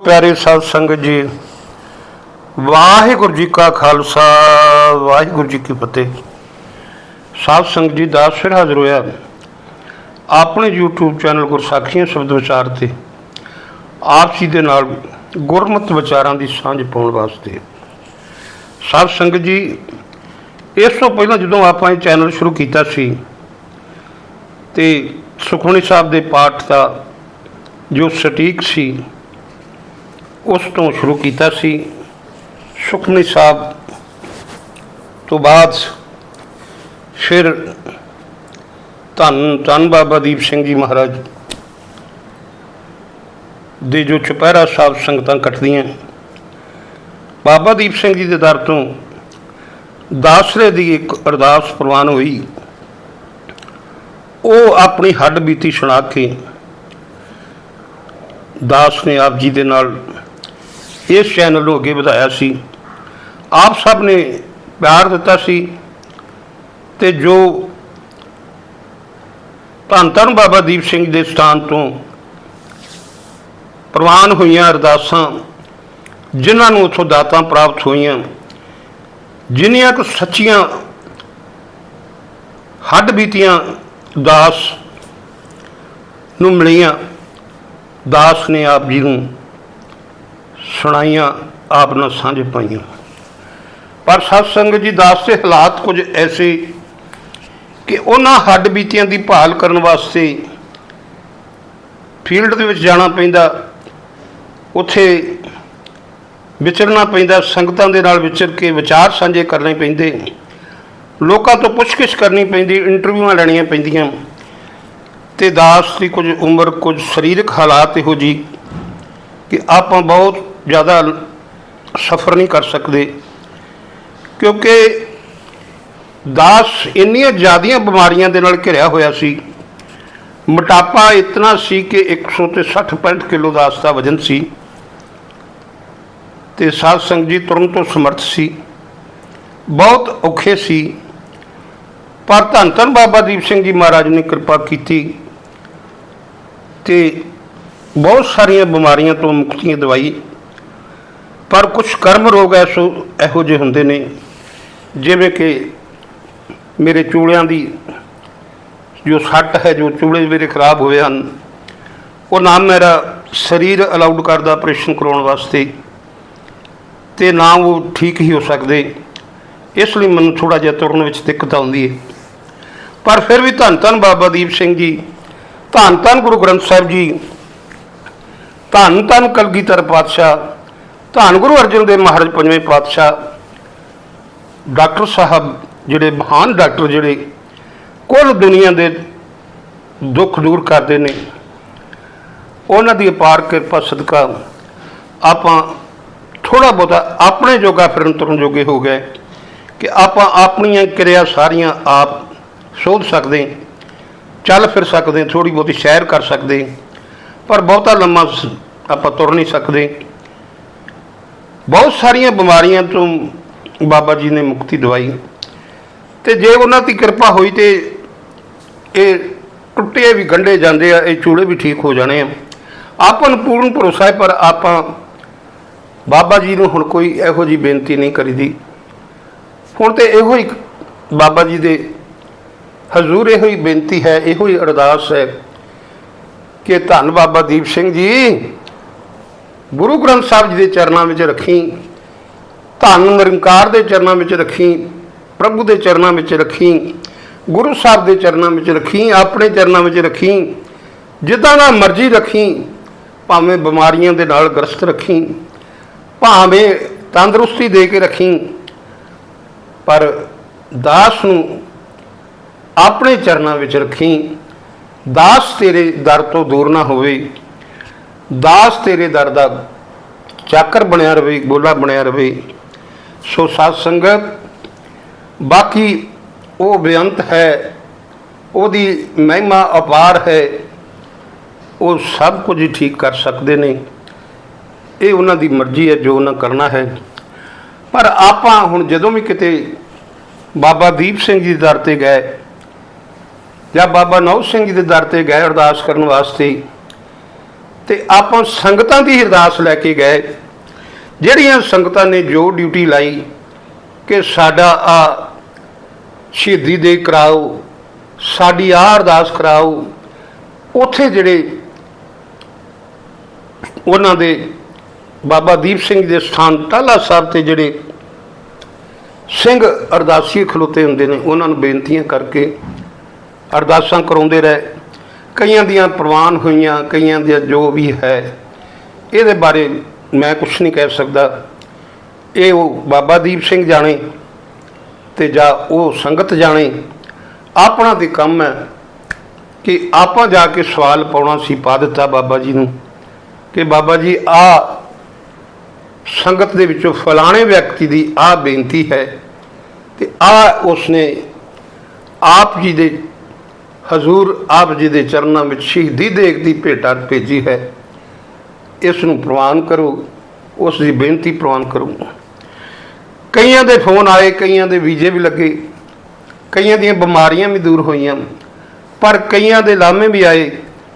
ਪਿਆਰੇ ਸਾਧ ਸੰਗਤ ਜੀ, ਵਾਹਿਗੁਰੂ ਜੀ ਕਾ ਖਾਲਸਾ, ਵਾਹਿਗੁਰੂ ਜੀ ਕੀ ਫਤਿਹ। ਸਾਧ ਸੰਗਤ ਜੀ ਦਾ ਫਿਰ ਹਾਜ਼ਰ ਹੋਇਆ। ਆਪਣੇ YouTube ਚੈਨਲ ਗੁਰਸਾਖੀਆਂ ਸ਼ਬਦ ਵਿਚਾਰ ਤੇ ਆਪ ਜੀ ਦੇ ਨਾਲ ਗੁਰਮਤਿ ਵਿਚਾਰਾਂ ਦੀ ਸਾਂਝ ਪਾਉਣ ਵਾਸਤੇ। ਸਾਧ ਸੰਗਤ ਜੀ, ਇਸ ਤੋਂ ਪਹਿਲਾਂ ਜਦੋਂ ਆਪਾਂ ਇਹ ਚੈਨਲ ਸ਼ੁਰੂ ਕੀਤਾ ਸੀ, ਤੇ ਸੁਖਮਨੀ ਸਾਹਿਬ ਦੇ ਪਾਠ ਦਾ ਜੋ ਸਟੀਕ ਸੀ ਉਸ ਤੋਂ ਸ਼ੁਰੂ ਕੀਤਾ ਸੀ ਸੁਖਮਨੀ ਸਾਹਿਬ ਤੋਂ ਬਾਅਦ ਫਿਰ ਧੰਨ ਧੰਨ ਬਾਬਾ ਦੀਪ ਸਿੰਘ ਜੀ ਮਹਾਰਾਜ ਦੇ ਜੋ ਚੁਪਹਿਰਾ ਸਾਹਿਬ ਸੰਗਤਾਂ ਕੱਟਦੀਆਂ। ਬਾਬਾ ਦੀਪ ਸਿੰਘ ਜੀ ਦੇ ਦਰ ਤੋਂ ਦਾਸਰੇ ਦੀ ਇੱਕ ਅਰਦਾਸ ਪ੍ਰਵਾਨ ਹੋਈ। ਉਹ ਆਪਣੀ ਹੱਡ ਬੀਤੀ ਸੁਣਾ ਕੇ ਦਾਸ ਨੇ ਆਪ ਜੀ ਦੇ ਨਾਲ ਇਸ ਚੈਨਲ ਨੂੰ ਅੱਗੇ ਵਧਾਇਆ ਸੀ। ਆਪ ਸਭ ਨੇ ਪਿਆਰ ਦਿੱਤਾ ਸੀ ਤੇ ਜੋ ਧੰਨ ਧੰਨ ਬਾਬਾ ਦੀਪ ਸਿੰਘ ਦੇ ਸਥਾਨ ਤੋਂ ਪ੍ਰਵਾਨ ਹੋਈਆਂ ਅਰਦਾਸਾਂ, ਜਿਨ੍ਹਾਂ ਨੂੰ ਉਥੋਂ ਦਾਤਾਂ ਪ੍ਰਾਪਤ ਹੋਈਆਂ ਜਿਨ੍ਹਾਂ ਕੁ ਸੱਚੀਆਂ ਹੱਡ ਬੀਤੀਆਂ ਦਾਸ ਨੂੰ ਮਿਲੀਆਂ, ਦਾਸ ਨੇ ਆਪ ਜੀ ਨੂੰ ਸੁਣਾਈਆਂ ਆਪ ਨਾਲ ਸਾਂਝ ਪਾਈਆਂ। ਪਰ ਸਤ ਸੰਗਤ ਜੀ ਦਾਸ ਦੇ ਹਾਲਾਤ ਕੁਝ ਐਸੇ ਕਿ ਉਹਨਾਂ ਹੱਡ ਬੀਤੀਆਂ ਦੀ ਭਾਲ ਕਰਨ ਵਾਸਤੇ ਫੀਲਡ ਦੇ ਵਿੱਚ ਜਾਣਾ ਪੈਂਦਾ, ਉੱਥੇ ਵਿਚਰਨਾ ਪੈਂਦਾ, ਸੰਗਤਾਂ ਦੇ ਨਾਲ ਵਿਚਰ ਕੇ ਵਿਚਾਰ ਸਾਂਝੇ ਕਰਨੇ ਪੈਂਦੇ, ਲੋਕਾਂ ਤੋਂ ਪੁੱਛਗਿੱਛ ਕਰਨੀ ਪੈਂਦੀ, ਇੰਟਰਵਿਊਆਂ ਲੈਣੀਆਂ ਪੈਂਦੀਆਂ। ਤੇ ਦਾਸ ਦੀ ਕੁਝ ਉਮਰ, ਕੁਝ ਸਰੀਰਕ ਹਾਲਾਤ ਇਹੋ ਜੀ ਕਿ ਆਪਾਂ ਬਹੁਤ ਜ਼ਿਆਦਾ ਸਫਰ ਨਹੀਂ ਕਰ ਸਕਦੇ। ਕਿਉਂਕਿ ਦਾਸ ਇੰਨੀਆਂ ਜ਼ਿਆਦੀਆਂ ਬਿਮਾਰੀਆਂ ਦੇ ਨਾਲ ਘਿਰਿਆ ਹੋਇਆ ਸੀ। ਮੋਟਾਪਾ ਇਤਨਾ ਸੀ ਕਿ 100 ਤੇ 60 65 ਕਿਲੋ ਦਾਸ ਦਾ ਵਜਨ ਸੀ। ਤੇ ਸਾਧ ਸੰਗਤ ਜੀ ਤੁਰਨ ਤੋਂ ਸਮਰਥ ਸੀ। ਬਹੁਤ ਔਖੇ ਸੀ। ਪਰ ਧੰਨ ਧੰਨ ਬਾਬਾ ਦੀਪ ਸਿੰਘ ਜੀ ਮਹਾਰਾਜ ਨੇ ਕਿਰਪਾ ਕੀਤੀ। ਤੇ ਬਹੁਤ ਸਾਰੀਆਂ ਬਿਮਾਰੀਆਂ ਤੋਂ ਮੁਕਤੀਆਂ ਦਵਾਈ ਪਰ ਕੁਝ ਕਰਮ ਰੋਗ ਐਸੋ ਇਹੋ ਜਿਹੇ ਹੁੰਦੇ ਨੇ, ਜਿਵੇਂ ਕਿ ਮੇਰੇ ਚੂੜਿਆਂ ਦੀ ਜੋ ਸੱਟ ਹੈ, ਜੋ ਚੂੜੇ ਮੇਰੇ ਖਰਾਬ ਹੋਏ ਹਨ, ਉਹ ਨਾ ਮੇਰਾ ਸਰੀਰ ਅਲਾਉਡ ਕਰਦਾ ਆਪਰੇਸ਼ਨ ਕਰਾਉਣ ਵਾਸਤੇ ਤੇ ਨਾ ਉਹ ਠੀਕ ਹੀ ਹੋ ਸਕਦੇ। ਇਸ ਲਈ ਮੈਨੂੰ ਥੋੜਾ ਜਿਹਾ ਤੁਰਨ ਵਿੱਚ ਦਿੱਕਤ ਆਉਂਦੀ ਹੈ। ਪਰ ਫਿਰ ਵੀ ਧੰਨ ਧੰਨ ਬਾਬਾ ਦੀਪ ਸਿੰਘ ਜੀ, ਧੰਨ ਧੰਨ ਗੁਰੂ ਗ੍ਰੰਥ ਸਾਹਿਬ ਜੀ, ਧੰਨ ਧੰਨ ਕਲਗੀਧਰ ਪਾਤਸ਼ਾਹ ਧੰਨ ਗੁਰੂ ਅਰਜਨ ਦੇਵ ਮਹਾਰਾਜ ਪੰਜਵੇਂ ਪਾਤਸ਼ਾਹ, ਡਾਕਟਰ ਸਾਹਿਬ ਜਿਹੜੇ ਮਹਾਨ ਡਾਕਟਰ ਜਿਹੜੇ ਕੁੱਲ ਦੁਨੀਆ ਦੇ ਦੁੱਖ ਦੂਰ ਕਰਦੇ ਨੇ, ਉਹਨਾਂ ਦੀ ਅਪਾਰ ਕਿਰਪਾ ਸਦਕਾ ਆਪਾਂ ਥੋੜਾ ਬਹੁਤਾ ਆਪਣੇ ਜੋਗਾ ਫਿਰਨ ਤੁਰਨ ਜੋਗੇ ਹੋ ਗਏ ਕਿ ਆਪਾਂ ਆਪਣੀਆਂ ਕਿਰਿਆ ਸਾਰੀਆਂ ਆਪ ਸੋਧ ਸਕਦੇ, ਚੱਲ ਫਿਰ ਸਕਦੇ ਥੋੜੀ ਬਹੁਤੀ ਸੈਰ ਕਰ ਸਕਦੇ, ਪਰ ਬਹੁਤਾ ਲੰਮਾ ਆਪਾਂ ਤੁਰ ਨਹੀਂ ਸਕਦੇ। ਬਹੁਤ ਸਾਰੀਆਂ ਬਿਮਾਰੀਆਂ ਤੋਂ ਬਾਬਾ ਜੀ ਨੇ ਮੁਕਤੀ ਦਵਾਈ ਤੇ ਜੇ ਉਹਨਾਂ ਦੀ ਕਿਰਪਾ ਹੋਈ ਤੇ ਇਹ ਟੁੱਟੇ ਵੀ ਗੰਢੇ ਜਾਂਦੇ ਆ, ਇਹ ਚੂੜੇ ਵੀ ਠੀਕ ਹੋ ਜਾਣੇ ਆ। ਆਪਾਂ ਨੂੰ ਪੂਰਨ ਭਰੋਸਾ ਹੈ, ਪਰ ਆਪਾਂ ਬਾਬਾ ਜੀ ਨੂੰ ਹੁਣ ਕੋਈ ਇਹੋ ਜੀ ਬੇਨਤੀ ਨਹੀਂ ਕਰੀਦੀ। ਹੁਣ ਤੇ ਇਹੋ ਹੀ ਬਾਬਾ ਜੀ ਦੇ ਹਜ਼ੂਰ ਇਹੋ ਹੀ ਬੇਨਤੀ ਹੈ, ਇਹੋ ਹੀ ਅਰਦਾਸ ਹੈ ਕਿ ਧੰਨ ਬਾਬਾ ਦੀਪ ਸਿੰਘ ਜੀ ਗੁਰੂ ਗ੍ਰੰਥ ਸਾਹਿਬ ਜੀ ਦੇ ਚਰਨਾਂ ਵਿੱਚ ਰੱਖੀ, ਧੰਨ ਨਿਰੰਕਾਰ ਦੇ ਚਰਨਾਂ ਵਿੱਚ ਰੱਖੀ, ਪ੍ਰਭੂ ਦੇ ਚਰਨਾਂ ਵਿੱਚ ਰੱਖੀ, ਗੁਰੂ ਸਾਹਿਬ ਦੇ ਚਰਨਾਂ ਵਿੱਚ ਰੱਖੀ, ਆਪਣੇ ਚਰਨਾਂ ਵਿੱਚ ਰੱਖੀ, ਜਿੱਦਾਂ ਦਾ ਮਰਜ਼ੀ ਰੱਖੀ, ਭਾਵੇਂ ਬਿਮਾਰੀਆਂ ਦੇ ਨਾਲ ਗ੍ਰਸਤ ਰੱਖੀ, ਭਾਵੇਂ ਤੰਦਰੁਸਤੀ ਦੇ ਕੇ ਰੱਖੀ, ਪਰ ਦਾਸ ਨੂੰ ਆਪਣੇ ਚਰਨਾਂ ਵਿੱਚ ਰੱਖੀ, ਦਾਸ ਤੇਰੇ ਦਰ ਤੋਂ ਦੂਰ ਨਾ ਹੋਵੇ, ਦਾਸ ਤੇਰੇ ਦਰ ਦਾ ਚਾਕਰ ਬਣਿਆ ਰਵੇ, ਗੋਲਾ ਬਣਿਆ ਰਵੇ, ਸੋ ਸਾਧ ਸੰਗਤ, ਬਾਕੀ ਉਹ ਬੇਅੰਤ ਹੈ, ਉਹਦੀ ਮਹਿਮਾ ਅਪਾਰ ਹੈ, ਉਹ ਸਭ ਕੁਝ ਠੀਕ ਕਰ ਸਕਦੇ ਨੇ। ਇਹ ਉਹਨਾਂ ਦੀ ਮਰਜ਼ੀ ਹੈ ਜੋ ਉਹਨਾਂ ਕਰਨਾ ਹੈ। ਪਰ ਆਪਾਂ ਹੁਣ ਜਦੋਂ ਵੀ ਕਿਤੇ ਬਾਬਾ ਦੀਪ ਸਿੰਘ ਜੀ ਦੇ ਦਰ ਤੇ ਗਏ, ਜਾਂ ਬਾਬਾ ਨੌ ਸਿੰਘ ਜੀ ਦੇ ਦਰ ਤੇ ਗਏ ਅਰਦਾਸ ਕਰਨ ਵਾਸਤੇ, ਤੇ ਆਪਾਂ ਸੰਗਤਾਂ ਦੀ ਅਰਦਾਸ ਲੈ ਕੇ ਗਏ ਜਿਹੜੀਆਂ ਸੰਗਤਾਂ ਨੇ ਜੋ ਡਿਊਟੀ ਲਾਈ ਕਿ ਸਾਡਾ ਆ ਸ਼ਹੀਦੀ ਦੇ ਕਰਾਓ, ਸਾਡੀ ਆ ਅਰਦਾਸ ਕਰਾਓ, ਉੱਥੇ ਜਿਹੜੇ ਉਹਨਾਂ ਦੇ ਬਾਬਾ ਦੀਪ ਸਿੰਘ ਦੇ ਸਥਾਨ ਟਾਲਾ ਸਾਹਿਬ ਤੇ ਜਿਹੜੇ ਸਿੰਘ ਅਰਦਾਸੀ ਖਲੋਤੇ ਹੁੰਦੇ ਨੇ, ਉਹਨਾਂ ਨੂੰ ਬੇਨਤੀਆਂ ਕਰਕੇ ਅਰਦਾਸਾਂ ਕਰਾਉਂਦੇ ਰਹੇ। ਕਈਆਂ ਦੀਆਂ ਪ੍ਰਵਾਨ ਹੋਈਆਂ, ਕਈਆਂ ਦੀਆਂ ਜੋ ਵੀ ਹੈ, ਇਹਦੇ ਬਾਰੇ ਮੈਂ ਕੁਝ ਨਹੀਂ ਕਹਿ ਸਕਦਾ। ਇਹ ਉਹ ਬਾਬਾ ਦੀਪ ਸਿੰਘ ਜਾਣੇ ਤੇ ਜਾਂ ਉਹ ਸੰਗਤ ਜਾਣੇ, ਆਪਣਾ ਤੇ ਕੰਮ ਹੈ ਕਿ ਆਪਾਂ ਜਾ ਕੇ ਸਵਾਲ ਪਾਉਣਾ ਸੀ, ਪਾ ਦਿੱਤਾ ਬਾਬਾ ਜੀ ਨੂੰ ਕਿ ਬਾਬਾ ਜੀ, ਆ ਸੰਗਤ ਦੇ ਵਿੱਚੋਂ ਫਲਾਣੇ ਵਿਅਕਤੀ ਦੀ ਆ ਬੇਨਤੀ ਹੈ ਤੇ ਆ ਉਸਨੇ ਆਪ ਜੀ ਦੇ, ਹਜ਼ੂਰ ਆਪ ਜੀ ਦੇ ਚਰਨਾਂ ਵਿੱਚ ਸ਼ਹੀਦੀ ਦੇਖ ਦੀ ਭੇਟਾ ਭੇਜੀ ਹੈ। ਇਸ ਨੂੰ ਪ੍ਰਵਾਨ ਕਰੋ, ਉਸ ਦੀ ਬੇਨਤੀ ਪ੍ਰਵਾਨ ਕਰੋ। ਕਈਆਂ ਦੇ ਫੋਨ ਆਏ, ਕਈਆਂ ਦੇ ਵੀਜ਼ੇ ਵੀ ਲੱਗੇ, ਕਈਆਂ ਦੀਆਂ ਬਿਮਾਰੀਆਂ ਵੀ ਦੂਰ ਹੋਈਆਂ, ਪਰ ਕਈਆਂ ਦੇ ਲਾਮੇ ਵੀ ਆਏ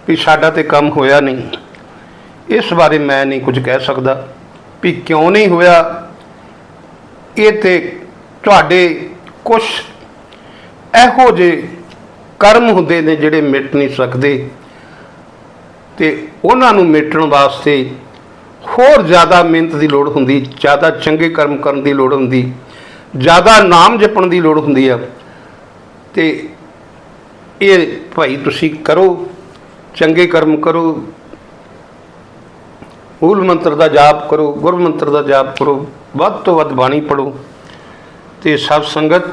ਵੀ ਸਾਡਾ ਤੇ ਕੰਮ ਹੋਇਆ ਨਹੀਂ। ਇਸ ਬਾਰੇ ਮੈਂ ਨਹੀਂ ਕੁਝ ਕਹਿ ਸਕਦਾ ਵੀ ਕਿਉਂ ਨਹੀਂ ਹੋਇਆ। ਇਹ ਤੇ ਤੁਹਾਡੇ ਕੁਝ ਇਹੋ ਜਿਹੇ ਕਰਮ ਹੁੰਦੇ ਨੇ ਜਿਹੜੇ ਮਿਟ ਨਹੀਂ ਸਕਦੇ। ਤੇ ਉਹਨਾਂ ਨੂੰ ਮੇਟਣ ਵਾਸਤੇ ਹੋਰ ਜ਼ਿਆਦਾ ਮਿਹਨਤ ਦੀ ਲੋੜ ਹੁੰਦੀ, ਜ਼ਿਆਦਾ ਚੰਗੇ ਕਰਮ ਕਰਨ ਦੀ ਲੋੜ ਹੁੰਦੀ, ਜ਼ਿਆਦਾ ਨਾਮ ਜਪਣ ਦੀ ਲੋੜ ਹੁੰਦੀ ਆ। ਤੇ ਇਹ ਭਾਈ ਤੁਸੀਂ ਕਰੋ, ਚੰਗੇ ਕਰਮ ਕਰੋ, ਮੂਲ ਮੰਤਰ ਦਾ ਜਾਪ ਕਰੋ, ਗੁਰ ਮੰਤਰ ਦਾ ਜਾਪ ਕਰੋ, ਵੱਧ ਤੋਂ ਵੱਧ ਬਾਣੀ ਪੜੋ ਤੇ ਸਭ ਸੰਗਤ,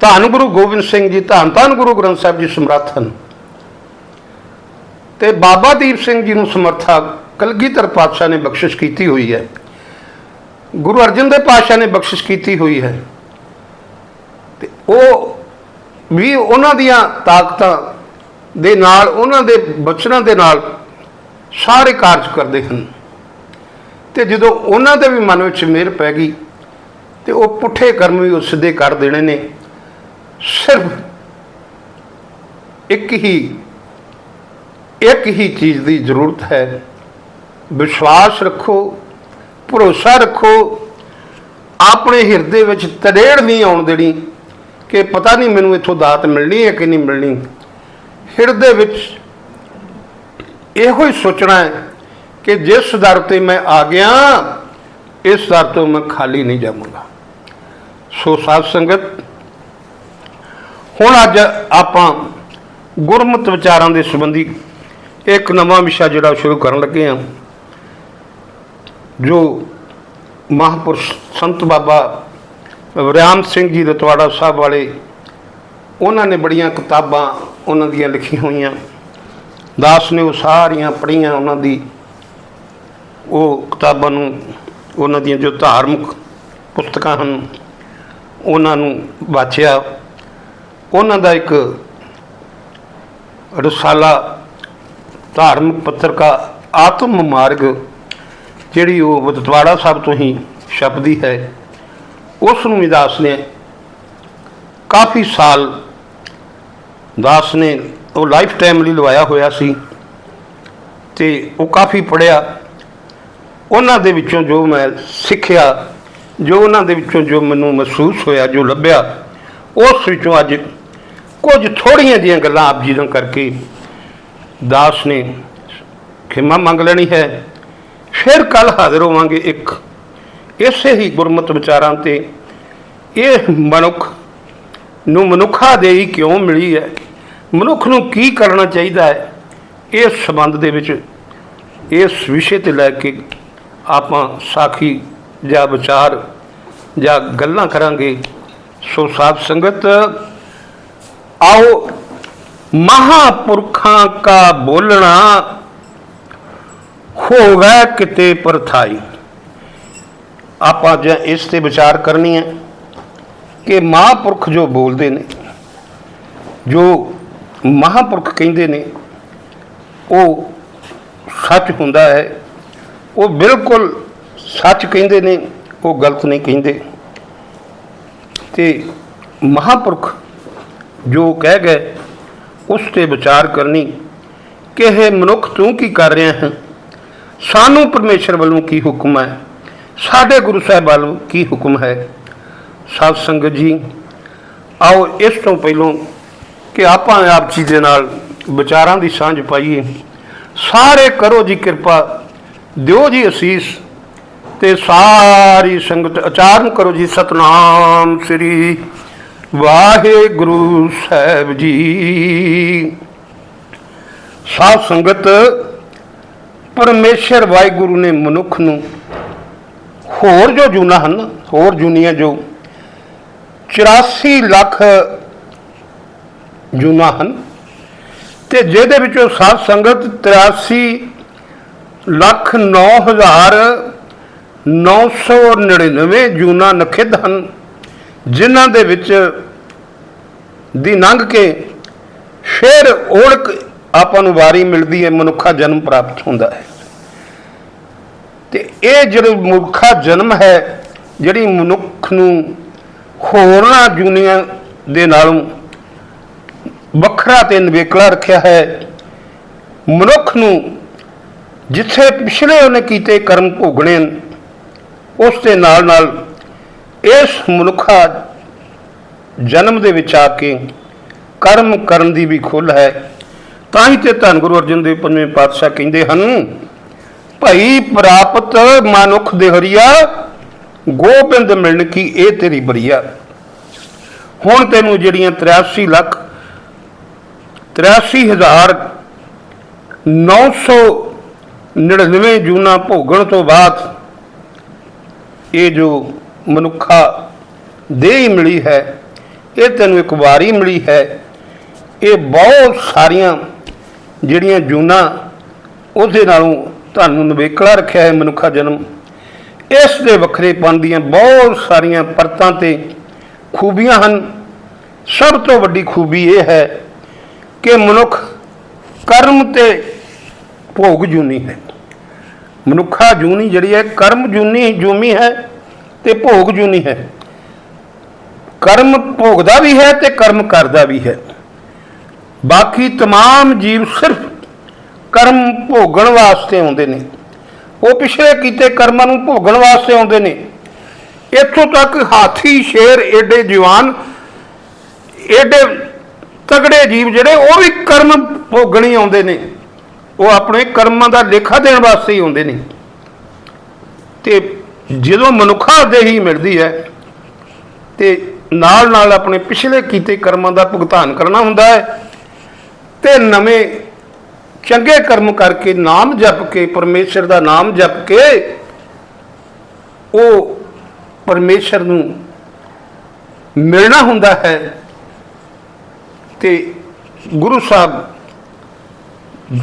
ਧੰਨ ਗੁਰੂ ਗੋਬਿੰਦ ਸਿੰਘ ਜੀ, ਧੰਨ ਧੰਨ ਗੁਰੂ ਗ੍ਰੰਥ ਸਾਹਿਬ ਜੀ ਸਮਰੱਥ ਹਨ। ਤੇ ਬਾਬਾ ਦੀਪ ਸਿੰਘ ਜੀ ਨੂੰ ਸਮਰਥਾ ਕਲਗੀਧਰ ਪਾਤਸ਼ਾਹ ਨੇ ਬਖਸ਼ਿਸ਼ ਕੀਤੀ ਹੋਈ ਹੈ। ਗੁਰੂ ਅਰਜਨ ਦੇਵ ਪਾਤਸ਼ਾਹ ਨੇ ਬਖਸ਼ਿਸ਼ ਕੀਤੀ ਹੋਈ ਹੈ। ਤੇ ਉਹ ਵੀ ਉਹਨਾਂ ਦੀਆਂ ਤਾਕਤਾਂ ਦੇ ਨਾਲ, ਉਹਨਾਂ ਦੇ ਬਚਨਾਂ ਦੇ ਨਾਲ ਸਾਰੇ ਕਾਰਜ ਕਰਦੇ ਹਨ। ਤੇ ਜਦੋਂ ਉਹਨਾਂ ਦੇ ਵੀ ਮਨ ਵਿੱਚ ਮਿਹਰ ਪੈ ਗਈ ਤੇ ਉਹ ਪੁੱਠੇ ਕਰਮ ਵੀ ਉਹ ਸਿੱਧੇ ਕਰ ਦੇਣੇ ਨੇ। ਸਿਰਫ ਇੱਕ ਹੀ ਇੱਕ ਹੀ ਚੀਜ਼ ਦੀ ਜ਼ਰੂਰਤ ਹੈ। ਵਿਸ਼ਵਾਸ ਰੱਖੋ, ਭਰੋਸਾ ਰੱਖੋ। ਆਪਣੇ ਹਿਰਦੇ ਵਿੱਚ ਤੜੇੜ ਨਹੀਂ ਆਉਣ ਦੇਣੀ ਕਿ ਪਤਾ ਨਹੀਂ ਮੈਨੂੰ ਇੱਥੋਂ ਦਾਤ ਮਿਲਣੀ ਹੈ ਕਿ ਨਹੀਂ ਮਿਲਣੀ। ਹਿਰਦੇ ਵਿੱਚ ਇਹੋ ਹੀ ਸੋਚਣਾ ਹੈ ਕਿ ਜਿਸ ਦਰ ਤੇ ਮੈਂ ਆ ਗਿਆ, ਇਸ ਦਰ ਤੋਂ ਮੈਂ ਖਾਲੀ ਨਹੀਂ ਜਾਵਾਂਗਾ। ਸੋ ਸਾਧ ਸੰਗਤ, ਹੁਣ ਅੱਜ ਆਪਾਂ ਗੁਰਮਤ ਵਿਚਾਰਾਂ ਦੇ ਸੰਬੰਧੀ ਇੱਕ ਨਵਾਂ ਵਿਸ਼ਾ ਜਿਹੜਾ ਸ਼ੁਰੂ ਕਰਨ ਲੱਗੇ ਹਾਂ, ਜੋ ਮਹਾਂਪੁਰਸ਼ ਸੰਤ ਬਾਬਾ ਵਿਰਿਆਮ ਸਿੰਘ ਜੀ ਰਤਵਾੜਾ ਸਾਹਿਬ ਵਾਲੇ, ਉਹਨਾਂ ਨੇ ਬੜੀਆਂ ਕਿਤਾਬਾਂ ਉਹਨਾਂ ਦੀਆਂ ਲਿਖੀਆਂ ਹੋਈਆਂ। ਦਾਸ ਨੇ ਉਹ ਸਾਰੀਆਂ ਪੜ੍ਹੀਆਂ ਉਹਨਾਂ ਦੀ। ਉਹ ਕਿਤਾਬਾਂ ਨੂੰ ਉਹਨਾਂ ਦੀਆਂ ਜੋ ਧਾਰਮਿਕ ਪੁਸਤਕਾਂ ਹਨ, ਉਹਨਾਂ ਨੂੰ ਵਾਚਿਆ। ਉਹਨਾਂ ਦਾ ਇੱਕ ਰਸਾਲਾ ਧਾਰਮਿਕ ਪੱਤਰਕਾ ਆਤਮ ਮਾਰਗ ਜਿਹੜੀ ਉਹ ਬਦਤਵਾੜਾ ਸਾਹਿਬ ਤੋਂ ਹੀ ਛਪਦੀ ਹੈ, ਉਸ ਨੂੰ ਵੀ ਦਾਸ ਨੇ ਕਾਫੀ ਸਾਲ ਦਾਸ ਨੇ ਉਹ ਲਾਈਫ ਟਾਈਮ ਲਈ ਲਵਾਇਆ ਹੋਇਆ ਸੀ ਤੇ ਉਹ ਕਾਫੀ ਪੜਿਆ ਉਹਨਾਂ ਦੇ ਵਿੱਚੋਂ ਜੋ ਮੈਂ ਸਿੱਖਿਆ, ਜੋ ਉਹਨਾਂ ਦੇ ਵਿੱਚੋਂ ਜੋ ਮੈਨੂੰ ਮਹਿਸੂਸ ਹੋਇਆ, ਜੋ ਲੱਭਿਆ, ਉਸ ਵਿੱਚੋਂ ਅੱਜ ਕੁਝ ਥੋੜੀਆਂ ਜੀਆਂ ਗੱਲਾਂ ਆਪ ਜੀ ਨਾਲ ਕਰਕੇ ਦਾਸ ਨੇ ਖਿਮਾ ਮੰਗ ਲੈਣੀ ਹੈ। ਫਿਰ ਕੱਲ ਹਾਜ਼ਰ ਹੋਵਾਂਗੇ ਇੱਕ ਇਸੇ ਹੀ ਗੁਰਮਤਿ ਵਿਚਾਰਾਂ ਤੇ। ਇਹ ਮਨੁੱਖ ਨੂੰ ਮਨੁੱਖਾ ਦੇਈ ਕਿਉਂ ਮਿਲੀ ਹੈ? ਮਨੁੱਖ ਨੂੰ ਕੀ ਕਰਨਾ ਚਾਹੀਦਾ ਹੈ? ਇਸ ਸੰਬੰਧ ਦੇ ਵਿੱਚ ਇਸ ਵਿਸ਼ੇ ਤੇ ਲੈ ਕੇ ਆਪਾਂ ਸਾਖੀ ਜਾਂ ਵਿਚਾਰ ਜਾਂ ਗੱਲਾਂ ਕਰਾਂਗੇ। ਸੋ ਸਾਧ ਸੰਗਤ, ਆਓ ਮਹਾਪੁਰਖਾਂ ਕਾ ਬੋਲਣਾ ਹੋ ਗਿਆ ਕਿਤੇ ਪਰਥਾਈ। ਆਪਾਂ ਅੱਜ ਇਸ ਤੇ ਵਿਚਾਰ ਕਰਨੀ ਹੈ ਕਿ ਮਹਾਪੁਰਖ ਜੋ ਬੋਲਦੇ ਨੇ, ਜੋ ਮਹਾਪੁਰਖ ਕਹਿੰਦੇ ਨੇ, ਉਹ ਸੱਚ ਹੁੰਦਾ ਹੈ। ਉਹ ਬਿਲਕੁਲ ਸੱਚ ਕਹਿੰਦੇ ਨੇ, ਉਹ ਗਲਤ ਨਹੀਂ ਕਹਿੰਦੇ। ਤੇ ਮਹਾਪੁਰਖ ਜੋ ਕਹਿ ਗਏ ਉਸ ਤੇ ਵਿਚਾਰ ਕਰਨੀ ਕਿ ਇਹ ਮਨੁੱਖ ਤੂੰ ਕੀ ਕਰ ਰਿਹਾ ਹੈ? ਸਾਨੂੰ ਪਰਮੇਸ਼ਰ ਵੱਲੋਂ ਕੀ ਹੁਕਮ ਹੈ? ਸਾਡੇ ਗੁਰੂ ਸਾਹਿਬ ਵੱਲੋਂ ਕੀ ਹੁਕਮ ਹੈ? ਸਾਧ ਸੰਗਤ ਜੀ, ਆਓ ਇਸ ਤੋਂ ਪਹਿਲਾਂ ਕਿ ਆਪਾਂ ਆਪ ਜੀ ਦੇ ਨਾਲ ਵਿਚਾਰਾਂ ਦੀ ਸਾਂਝ ਪਾਈਏ। ਸਾਰੇ ਕਰੋ ਜੀ ਕਿਰਪਾ, ਦਿਓ ਜੀ ਅਸੀਸ ਤੇ ਸਾਰੀ ਸੰਗਤ ਉਚਾਰਨ ਕਰੋ ਜੀ ਸਤਨਾਮ ਸ੍ਰੀ ਵਾਹਿਗੁਰੂ ਸਾਹਿਬ ਜੀ। ਸਾਧ ਸੰਗਤ, ਪਰਮੇਸ਼ਰ ਵਾਹਿਗੁਰੂ ਨੇ ਮਨੁੱਖ ਨੂੰ ਹੋਰ ਜੋ ਜੂਨਾ ਹਨ, ਹੋਰ ਜੂਨੀਆਂ ਜੋ 84 ਲੱਖ ਜੂਨਾ ਹਨ, ਤੇ ਜਿਹਦੇ ਵਿੱਚੋਂ ਸਾਧ ਸੰਗਤ 83 ਲੱਖ 9999 ਜੂਨਾ ਨਖਿੱਧ ਹਨ। ਜਿਨ੍ਹਾਂ ਦੇ ਵਿੱਚ ਦੀ ਲੰਘ ਕੇ ਫਿਰ ਓੜਕ ਆਪਾਂ ਨੂੰ ਵਾਰੀ ਮਿਲਦੀ ਹੈ, ਮਨੁੱਖਾ ਜਨਮ ਪ੍ਰਾਪਤ ਹੁੰਦਾ ਹੈ। ਤੇ ਇਹ ਜਿਹੜਾ ਮਨੁੱਖਾ ਜਨਮ ਹੈ, ਜਿਹੜੀ ਮਨੁੱਖ ਨੂੰ ਹੋਰਨਾਂ ਜੁਨੀਆਂ ਦੇ ਨਾਲੋਂ ਵੱਖਰਾ ਤੇ ਨਿਵੇਕਲਾ ਰੱਖਿਆ ਹੈ, ਮਨੁੱਖ ਨੂੰ ਜਿੱਥੇ ਪਿਛਲੇ ਉਹਨੇ ਕੀਤੇ ਕਰਮ ਭੋਗਣੇ ਉਸ ਦੇ ਨਾਲ ਨਾਲ ਇਸ ਮਨੁੱਖਾ ਜਨਮ ਦੇ ਵਿੱਚ ਆ ਕੇ ਕਰਮ ਕਰਨ ਦੀ ਵੀ ਖੁੱਲ੍ਹ ਹੈ। ਤਾਂ ਹੀ ਤੇ ਧੰਨ ਗੁਰੂ ਅਰਜਨ ਦੇਵ ਪੰਜਵੇਂ ਪਾਤਸ਼ਾਹ ਕਹਿੰਦੇ ਹਨ, ਭਈ ਪ੍ਰਾਪਤ ਮਨੁੱਖ ਦੇ ਹਰੀਆ, ਗੋਬਿੰਦ ਮਿਲਣ ਕੀ ਇਹ ਤੇਰੀ ਬਰੀਆ? ਹੁਣ ਤੈਨੂੰ ਜਿਹੜੀਆਂ 83 ਲੱਖ 83999 ਜੂਨਾ ਭੋਗਣ ਤੋਂ ਬਾਅਦ ਇਹ ਜੋ ਮਨੁੱਖਾ ਦੇਹ ਮਿਲੀ ਹੈ, ਇਹ ਤੈਨੂੰ ਇੱਕ ਵਾਰੀ ਮਿਲੀ ਹੈ। ਇਹ ਬਹੁਤ ਸਾਰੀਆਂ ਜਿਹੜੀਆਂ ਜੂਨਾ ਉਹਦੇ ਨਾਲੋਂ ਤੁਹਾਨੂੰ ਨਵੇਕਲਾ ਰੱਖਿਆ ਹੈ ਮਨੁੱਖਾ ਜਨਮ। ਇਸ ਦੇ ਵੱਖਰੇਪਨ ਦੀਆਂ ਬਹੁਤ ਸਾਰੀਆਂ ਪਰਤਾਂ ਤੇ ਖੂਬੀਆਂ ਹਨ। ਸਭ ਤੋਂ ਵੱਡੀ ਖੂਬੀ ਇਹ ਹੈ ਕਿ ਮਨੁੱਖ ਕਰਮ ਤੇ ਭੋਗ ਜੂਨੀ ਹੈ। ਮਨੁੱਖਾ ਜੂਨੀ ਜਿਹੜੀ ਹੈ, ਕਰਮ ਜੂਨੀ ਜੂਮੀ ਹੈ। ਤੇ ਭੋਗ ਜੂਨੀ ਹੈ ਕਰਮ ਭੋਗਦਾ ਵੀ ਹੈ ਤੇ ਕਰਮ ਕਰਦਾ ਵੀ ਹੈ ਬਾਕੀ तमाम ਜੀਵ ਸਿਰਫ ਕਰਮ ਭੋਗਣ ਵਾਸਤੇ ਆਉਂਦੇ ਨੇ ਉਹ ਪਿਛਲੇ ਕੀਤੇ ਕਰਮਾਂ ਨੂੰ ਭੋਗਣ ਵਾਸਤੇ ਆਉਂਦੇ ਨੇ ਇੱਥੋਂ ਤੱਕ ਹਾਥੀ ਸ਼ੇਰ ਏਡੇ ਜਵਾਨ ਏਡੇ ਤਗੜੇ ਜੀਵ ਜਿਹੜੇ ਉਹ ਵੀ ਕਰਮ ਭੋਗਣ ਹੀ ਆਉਂਦੇ ਨੇ ਉਹ ਆਪਣੇ ਕਰਮਾਂ ਦਾ ਲੇਖਾ ਦੇਣ ਵਾਸਤੇ ਹੀ ਆਉਂਦੇ ਨੇ ਤੇ ਜਦੋਂ ਮਨੁੱਖਾ ਦੇਹੀ ਮਿਲਦੀ ਹੈ ਤੇ ਨਾਲ ਨਾਲ ਆਪਣੇ ਪਿਛਲੇ ਕੀਤੇ ਕਰਮਾਂ ਦਾ ਭੁਗਤਾਨ ਕਰਨਾ ਹੁੰਦਾ ਹੈ ਤੇ ਨਵੇਂ ਚੰਗੇ ਕਰਮ ਕਰਕੇ ਨਾਮ ਜਪ ਕੇ, ਪਰਮੇਸ਼ਰ ਦਾ ਨਾਮ ਜਪ ਕੇ ਉਹ ਪਰਮੇਸ਼ਰ ਨੂੰ ਮਿਲਣਾ ਹੁੰਦਾ ਹੈ ਤੇ ਗੁਰੂ ਸਾਹਿਬ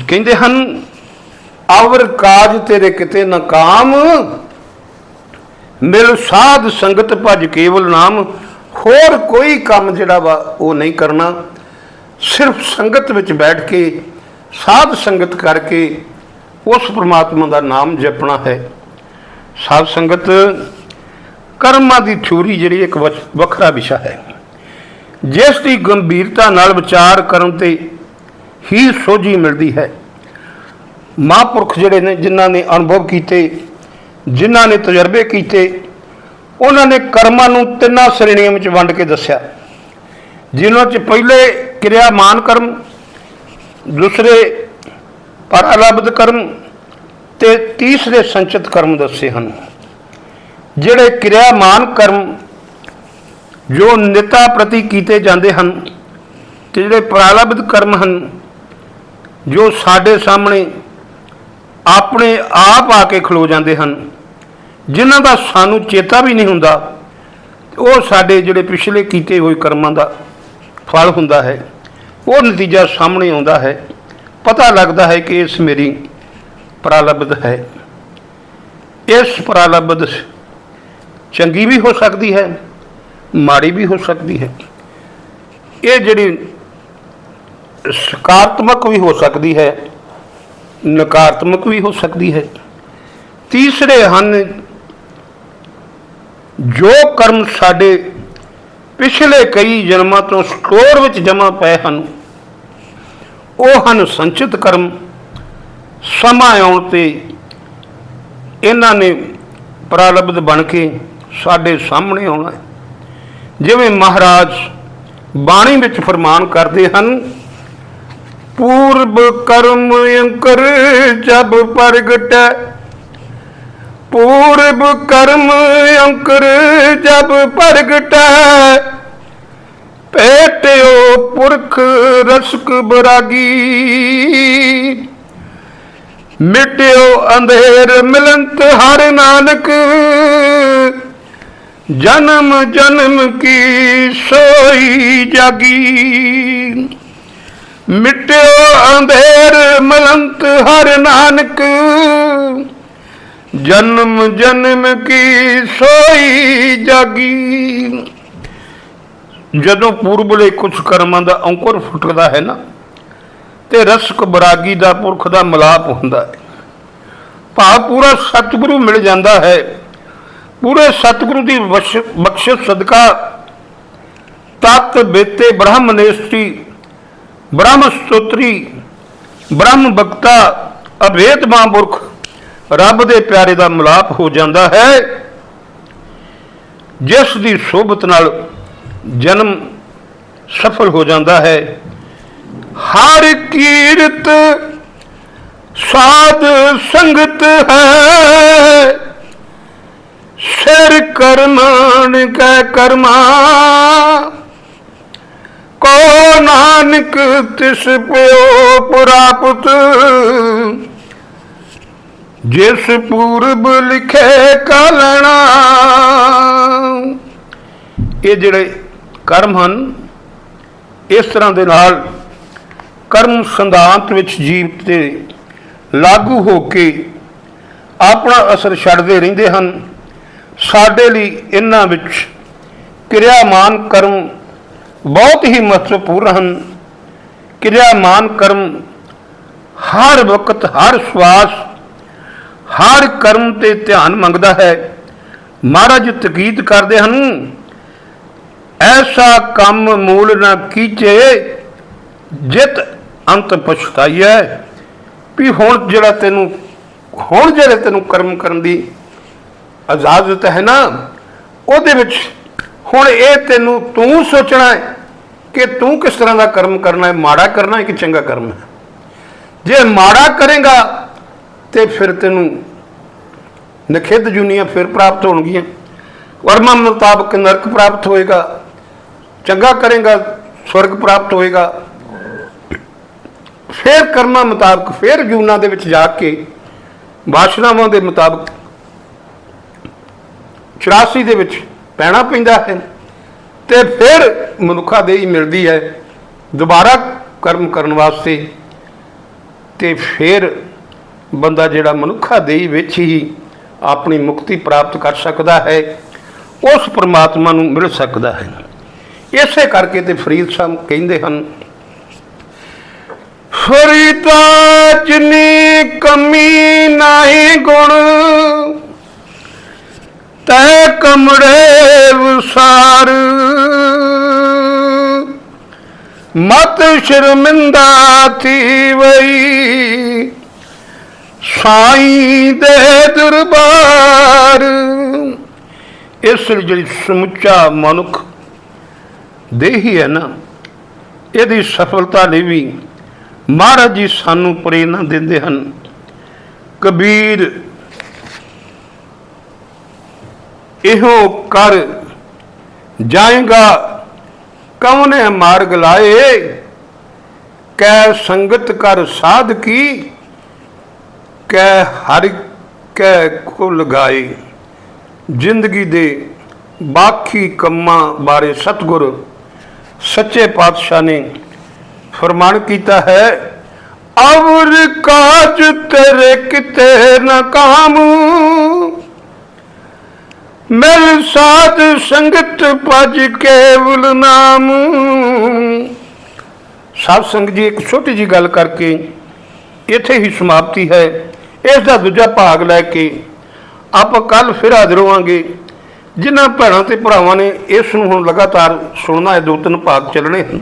ਕਹਿੰਦੇ ਹਨ ਆਵਰ ਕਾਜ ਤੇਰੇ ਕਿਤੇ ਨਾ ਕਾਮ ਮਿਲ ਸਾਧ ਸੰਗਤ ਭਜ ਕੇਵਲ ਨਾਮ, ਹੋਰ ਕੋਈ ਕੰਮ ਜਿਹੜਾ ਵਾ ਉਹ ਨਹੀਂ ਕਰਨਾ। ਸਿਰਫ ਸੰਗਤ ਵਿੱਚ ਬੈਠ ਕੇ, ਸਾਧ ਸੰਗਤ ਕਰਕੇ ਉਸ ਪ੍ਰਮਾਤਮਾ ਦਾ ਨਾਮ ਜਪਣਾ ਹੈ। ਸਾਧ ਸੰਗਤ ਕਰਮਾਂ ਦੀ ਥਿਊਰੀ ਜਿਹੜੀ ਇੱਕ ਵਚ- ਵੱਖਰਾ ਵਿਸ਼ਾ ਹੈ। ਜਿਸ ਦੀ ਗੰਭੀਰਤਾ ਨਾਲ ਵਿਚਾਰ ਕਰਨ ਤੇ ਹੀ ਸੋਝੀ ਮਿਲਦੀ ਹੈ। ਮਹਾਂਪੁਰਖ ਜਿਹੜੇ ਨੇ, ਜਿਨ੍ਹਾਂ ਨੇ ਅਨੁਭਵ ਕੀਤੇ ਜਿਨ੍ਹਾਂ ਨੇ ਤਜਰਬੇ ਕੀਤੇ, ਉਹਨਾਂ ਨੇ ਕਰਮਾਂ ਨੂੰ ਤਿੰਨਾਂ ਸ਼੍ਰੇਣੀਆਂ ਵਿੱਚ ਵੰਡ ਕੇ ਦੱਸਿਆ। ਜਿਨ੍ਹਾਂ 'ਚ ਪਹਿਲੇ ਕਿਰਿਆਮਾਨ ਕਰਮ, ਦੂਸਰੇ ਪਰਾਲਬਧ ਕਰਮ ਤੇ ਤੀਸਰੇ ਸੰਚਿਤ ਕਰਮ ਦੱਸੇ ਹਨ। ਜਿਹੜੇ ਕਿਰਿਆਮਾਨ ਕਰਮ ਜੋ ਨਿਤਾ ਪ੍ਰਤੀ ਕੀਤੇ ਜਾਂਦੇ ਹਨ ਤੇ ਜਿਹੜੇ ਪ੍ਰਾਲਬਧ ਕਰਮ ਹਨ, ਜੋ ਸਾਡੇ ਸਾਹਮਣੇ ਆਪਣੇ ਆਪ ਆ ਕੇ ਖਲੋ ਜਾਂਦੇ ਹਨ। ਜਿਨ੍ਹਾਂ ਦਾ ਸਾਨੂੰ ਚੇਤਾ ਵੀ ਨਹੀਂ ਹੁੰਦਾ, ਉਹ ਸਾਡੇ ਜਿਹੜੇ ਪਿਛਲੇ ਕੀਤੇ ਹੋਏ ਕਰਮਾਂ ਦਾ ਫਲ ਹੁੰਦਾ ਹੈ। ਉਹ ਨਤੀਜਾ ਸਾਹਮਣੇ ਆਉਂਦਾ ਹੈ। ਪਤਾ ਲੱਗਦਾ ਹੈ ਕਿ ਇਸ ਮੇਰੀ ਪ੍ਰਾਲਬਧ ਹੈ। ਇਸ ਪ੍ਰਾਲਬਧ ਚੰਗੀ ਵੀ ਹੋ ਸਕਦੀ ਹੈ, ਮਾੜੀ ਵੀ ਹੋ ਸਕਦੀ ਹੈ। ਇਹ ਜਿਹੜੀ ਸਕਾਰਾਤਮਕ ਵੀ ਹੋ ਸਕਦੀ ਹੈ ਨਕਾਰਾਤਮਕ ਵੀ ਹੋ ਸਕਦੀ ਹੈ। ਤੀਸਰੇ ਹਨ, ਜੋ ਕਰਮ ਸਾਡੇ ਪਿਛਲੇ ਕਈ ਜਨਮਾਂ ਤੋਂ ਸਟੋਰ ਵਿੱਚ ਜਮ੍ਹਾਂ ਪਏ ਹਨ, ਉਹ ਹਨ ਸੰਚਿਤ ਕਰਮ। ਸਮਾਂ ਆਉਣ ਤੇ ਇਹਨਾਂ ਨੇ ਪ੍ਰਾਲਬਧ ਬਣ ਕੇ ਸਾਡੇ ਸਾਹਮਣੇ ਆਉਣਾ ਜਿਵੇਂ ਮਹਾਰਾਜ ਬਾਣੀ ਵਿੱਚ ਫਰਮਾਨ ਕਰਦੇ ਹਨ ਪੂਰਬ ਕਰਮ ਅੰਕਰ ਜਬ ਪ੍ਰਗਟੈ। ਪੂਰਬ ਕਰਮ ਅੰਕਰ ਜਬ ਪ੍ਰਗਟੈ। ਪੇਟਿਓ ਪੁਰਖ ਰਸਕ ਬਰਾਗੀ। ਮਿਟਿਓ ਅੰਧੇਰ ਮਿਲੰਤ ਹਰ ਨਾਨਕ। ਜਨਮ ਜਨਮ ਕੀ ਸੋਈ ਜਾਗੀ। ਮਿਟਿਓ ਅੰਧੇਰ ਮਲੰਤ ਹਰ ਨਾਨਕ। ਜਨਮ ਜਨਮ ਕੀ ਸੋਈ ਜਾਗੀ। ਜਦੋਂ ਪੂਰਬਲੇ ਕੁਝ ਕਰਮਾਂ ਦਾ ਅੰਕੁਰ ਫੁੱਟਦਾ ਹੈ ਨਾ, ਤੇ ਰਸਕ ਬਰਾਗੀ ਦਾ ਪੁਰਖ ਦਾ ਮਲਾਪ ਹੁੰਦਾ ਹੈ। ਭਾਵ ਪੂਰਾ ਸਤਿਗੁਰੂ ਮਿਲ ਜਾਂਦਾ ਹੈ। ਪੂਰੇ ਸਤਿਗੁਰੂ ਦੀ ਬਖਸ਼- ਬਖਸ਼ਿਸ਼ ਸਦਕਾ ਤਤ ਬੇਤੇ ਬ੍ਰਹਮ ਨੇਸਤੀ ਬ੍ਰਹਮ ਸਤੋਤਰੀ ਬ੍ਰਹਮ ਬਖਤਾ ਅਭੇਦ ਮਹਾਂਪੁਰਖ, ਰੱਬ ਦੇ ਪਿਆਰੇ ਦਾ ਮਿਲਾਪ ਹੋ ਜਾਂਦਾ ਹੈ। ਜਿਸ ਦੀ ਸੋਭਤ ਨਾਲ ਜਨਮ ਸਫਲ ਹੋ ਜਾਂਦਾ ਹੈ। ਹਰ ਕੀਰਤ ਸਾਧ ਸੰਗਤ ਹੈ। ਸਿਰ ਕਰਮਾਨ ਕੈ ਕਰਮਾ ਕੋ ਨਾਨਕ ਤਿਸ ਪਿਓ ਪ੍ਰਾਪਤ ਜਿਸ ਪੂਰਬ ਲਿਖੇ ਕਲਣਾ ਇਹ ਜਿਹੜੇ ਕਰਮ ਹਨ, ਇਸ ਤਰ੍ਹਾਂ ਦੇ ਨਾਲ ਕਰਮ ਸਿਧਾਂਤ ਵਿੱਚ ਜੀਵ ਤੇ ਲਾਗੂ ਹੋ ਕੇ ਆਪਣਾ ਅਸਰ ਛੱਡਦੇ ਰਹਿੰਦੇ ਹਨ। ਸਾਡੇ ਲਈ ਇਹਨਾਂ ਵਿੱਚ ਕਿਰਿਆਮਾਨ ਕਰਮ ਬਹੁਤ ਹੀ ਮਹੱਤਵਪੂਰਨ ਹਨ। ਕਿਰਿਆਮਾਨ ਕਰਮ, ਹਰ ਵਕਤ ਹਰ ਸਵਾਸ, ਹਰ ਕਰਮ ਤੇ ਧਿਆਨ ਮੰਗਦਾ ਹੈ। ਮਹਾਰਾਜ ਤਕੀਦ ਕਰਦੇ ਹਨ, ਐਸਾ ਕੰਮ ਮੂਲ ਨਾ ਕੀਚੇ, ਜਿਤ ਅੰਤ ਪਛਤਾਈਐ। ਵੀ ਹੁਣ ਜਿਹੜਾ ਤੈਨੂੰ, ਹੁਣ ਜਿਹੜੇ ਤੈਨੂੰ ਕਰਮ ਕਰਨ ਦੀ ਇਜਾਜ਼ਤ ਹੈ ਨਾ, ਉਹਦੇ ਵਿੱਚ ਹੁਣ ਇਹ ਤੈਨੂੰ ਤੂੰ ਸੋਚਣਾ ਹੈ ਕਿ ਤੂੰ ਕਿਸ ਤਰ੍ਹਾਂ ਦਾ ਕਰਮ ਕਰਨਾ ਹੈ? ਮਾੜਾ ਕਰਨਾ ਹੈ ਕਿ ਚੰਗਾ ਕਰਨਾ ਹੈ? ਜੇ ਮਾੜਾ ਕਰੇਗਾ ਤੇ ਫਿਰ ਤੈਨੂੰ ਨਖਿੱਧ ਜੁਨੀਆਂ ਫਿਰ ਪ੍ਰਾਪਤ ਹੋਣਗੀਆਂ। ਵਰਮਾ ਮੁਤਾਬਕ ਨਰਕ ਪ੍ਰਾਪਤ ਹੋਏਗਾ, ਚੰਗਾ ਕਰੇਗਾ, ਸਵਰਗ ਪ੍ਰਾਪਤ ਹੋਏਗਾ। ਫਿਰ ਕਰਮਾਂ ਮੁਤਾਬਕ, ਫਿਰ ਜੂਨਾਂ ਦੇ ਵਿੱਚ ਜਾ ਕੇ ਵਾਸ਼ਨਾਵਾਂ ਦੇ ਮੁਤਾਬਕ 84 ਦੇ ਵਿੱਚ ਪੈਣਾ ਪੈਂਦਾ ਹੈ। ਤੇ ਫਿਰ ਮਨੁੱਖਾ ਦੇਹੀ ਮਿਲਦੀ ਹੈ। ਦੁਬਾਰਾ ਕਰਮ ਕਰਨ ਵਾਸਤੇ ਤੇ ਫਿਰ ਬੰਦਾ ਜਿਹੜਾ ਮਨੁੱਖਾ ਦੇਹੀ ਵਿੱਚ ਹੀ ਆਪਣੀ ਮੁਕਤੀ ਪ੍ਰਾਪਤ ਕਰ ਸਕਦਾ ਹੈ, ਉਸ ਪ੍ਰਮਾਤਮਾ ਨੂੰ ਮਿਲ ਸਕਦਾ ਹੈ। ਇਸੇ ਕਰਕੇ ਤੇ ਫਰੀਦ ਸਾਹਿਬ ਕਹਿੰਦੇ ਹਨ, ਫਰੀਦਾ ਜਿਨੀ ਕਮੀ ਨਹੀਂ ਗੁਣ ਤੈ ਕਮੜੇ ਵਿਸਾਰ। ਮਤ ਸ਼ਰਮਿੰਦਾ ਥੀ ਵਈ। ਸਾਈਂ ਦੇ ਦਰਬਾਰ। ਇਸ ਜਿਹੜੀ ਸਮੁੱਚਾ ਮਨੁੱਖ ਦੇਹੀ ਹੈ ਨਾ, ਇਹਦੀ ਸਫਲਤਾ ਲਈ ਵੀ ਮਹਾਰਾਜ ਜੀ ਸਾਨੂੰ ਪ੍ਰੇਰਣਾ ਦਿੰਦੇ ਹਨ। ਕਬੀਰ ਇਹੋ ਕਰ ਜਾਏਗਾ ਕਉਨੇ ਮਾਰਗ ਲਾਏ? ਕੈ ਸੰਗਤ ਕਰ ਸਾਧ ਕੀ? ਕੈ ਹਰ, ਕੈ ਕੁਲ ਗਾਏ। ਜ਼ਿੰਦਗੀ ਦੇ ਬਾਕੀ ਕੰਮਾਂ ਬਾਰੇ ਸਤਿਗੁਰ ਸੱਚੇ ਪਾਤਸ਼ਾਹ ਨੇ ਫਰਮਾਨ ਕੀਤਾ ਹੈ, ਅਵਰ ਕਾਜ ਤੇਰੇ ਕਿਤੇ ਨਾ ਕਾਮੂ। ਮਿਲ ਸਾਧ ਸੰਗਤ ਭਜ ਕੇਵਲ ਨਾਮ। ਸਾਧ ਸੰਗਤ ਜੀ, ਇੱਕ ਛੋਟੀ ਜੀ ਗੱਲ ਕਰਕੇ ਇੱਥੇ ਹੀ ਸਮਾਪਤੀ ਹੈ। ਇਸ ਦਾ ਦੂਜਾ ਭਾਗ ਲੈ ਕੇ ਆਪਾਂ ਕੱਲ ਫਿਰ ਹਾਜ਼ਰ ਹੋਵਾਂਗੇ। ਜਿਨ੍ਹਾਂ ਭੈਣਾਂ ਤੇ ਭਰਾਵਾਂ ਨੇ ਇਸ ਨੂੰ ਹੁਣ ਲਗਾਤਾਰ ਸੁਣਨਾ ਹੈ, ਦੋ ਤਿੰਨ ਭਾਗ ਚੱਲਣੇ ਹਨ।